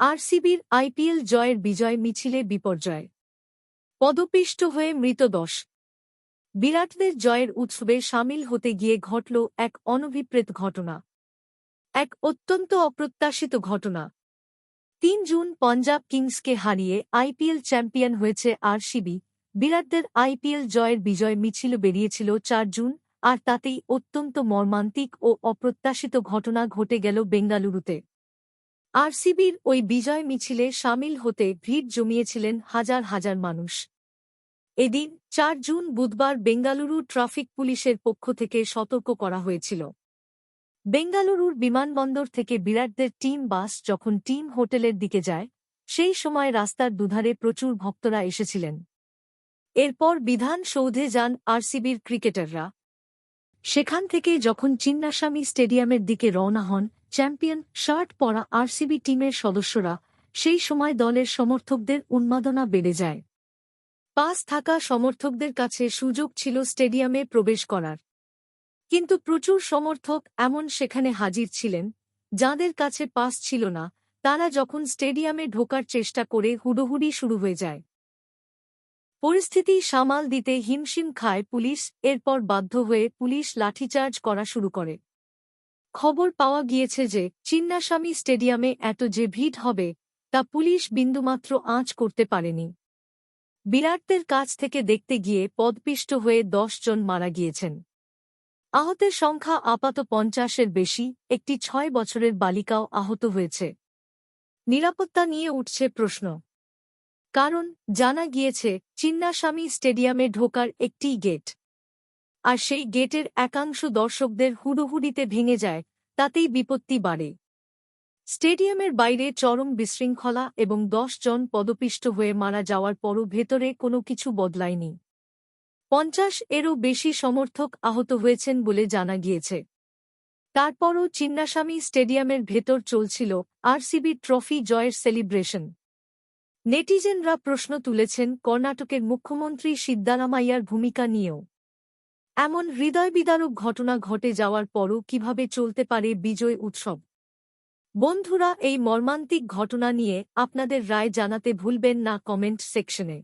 আরসিবির IPL জয়ের বিজয় মিছিলে বিপর্যয়। পদপিষ্ট হয়ে মৃত দশ বিরাটদের জয়ের উৎসবে সামিল হতে গিয়ে ঘটল এক অনভিপ্রেত ঘটনা। এক অত্যন্ত অপ্রত্যাশিত ঘটনা। তিন জুন পঞ্জাব কিংসকে হারিয়ে আইপিএল চ্যাম্পিয়ন হয়েছে আরসিবি। বিরাটদের আইপিএল জয়ের বিজয় মিছিল বেরিয়েছিল চার জুন, আর তাতেই অত্যন্ত মর্মান্তিক ও অপ্রত্যাশিত ঘটনা ঘটে গেল বেঙ্গালুরুতে। আরসিবির ওই বিজয় মিছিলে সামিল হতে ভিড় জমিয়েছিলেন হাজার হাজার মানুষ। এদিন চার জুন বুধবার বেঙ্গালুরু ট্রাফিক পুলিশের পক্ষ থেকে সতর্ক করা হয়েছিল। বেঙ্গালুরুর বিমানবন্দর থেকে বিরাটদের টিম বাস যখন টিম হোটেলের দিকে যায়, সেই সময় রাস্তার দুধারে প্রচুর ভক্তরা এসেছিলেন। এরপর বিধান সৌধে যান আরসিবির ক্রিকেটাররা। সেখান থেকে যখন চিন্নাস্বামী স্টেডিয়ামের দিকে রওনা হন চ্যাম্পিয়ন শার্ট পরা আরসিবি টিমের সদস্যরা সেই সময় দলের সমর্থকদের উন্মাদনা বেড়ে যায়। পাস থাকা সমর্থকদের কাছে সুযোগ ছিল স্টেডিয়ামে প্রবেশ করার। কিন্তু প্রচুর সমর্থক এমন সেখানে হাজির ছিলেন, যাদের কাছে পাস ছিল না, তারা যখন স্টেডিয়ামে ঢোকার চেষ্টা করে হুড়োহুড়ি শুরু হয়ে যায়। পরিস্থিতি সামাল দিতে হিমশিম খায় পুলিশ, এরপর বাধ্য হয়ে পুলিশ লাঠিচার্জ করা শুরু করে। খবর পাওয়া গিয়েছে যে, চিন্নাস্বামী স্টেডিয়ামে এত যে ভিড় হবে, তা পুলিশ বিন্দুমাত্র আঁচ করতে পারেনি। বিরাটদের কাছ থেকে দেখতে গিয়ে পদপিষ্ট হয়ে দশ জন মারা গিয়েছেন। আহতের সংখ্যা আপাত পঞ্চাশের বেশি, একটি ছয় বছরের বালিকাও আহত হয়েছে। নিরাপত্তা নিয়ে উঠছে প্রশ্ন। কারণ, জানা গিয়েছে, চিন্নাস্বামী স্টেডিয়ামে ঢোকার একটিই গেট। আর সেই গেটের একাংশ দর্শকদের হুড়োহুড়িতে ভেঙে যায়, তাতেই বিপত্তি বাড়ে। স্টেডিয়ামের বাইরে চরম বিশৃঙ্খলা এবং দশ জন পদপিষ্ট হয়ে মারা যাওয়ার পরও ভেতরে কোনো কিছু বদলায়নি। পঞ্চাশ এরও বেশি সমর্থক আহত হয়েছেন বলে জানা গিয়েছে। তারপরও চিন্নাস্বামী স্টেডিয়ামের ভেতর চলছিল আরসিবি ট্রফি জয়ের সেলিব্রেশন। নেটিজেনরা প্রশ্ন তুলেছেন, কর্ণাটকের মুখ্যমন্ত্রী সিদ্দারামাইয়ার ভূমিকা নিয়েও। এমন হৃদয় বিদারক ঘটনা ঘটে যাওয়ার পরও কীভাবে চলতে পারে বিজয় উৎসব? বন্ধুরা, এই মর্মান্তিক ঘটনা নিয়ে আপনাদের রায় জানাতে ভুলবেন না কমেন্ট সেকশনে।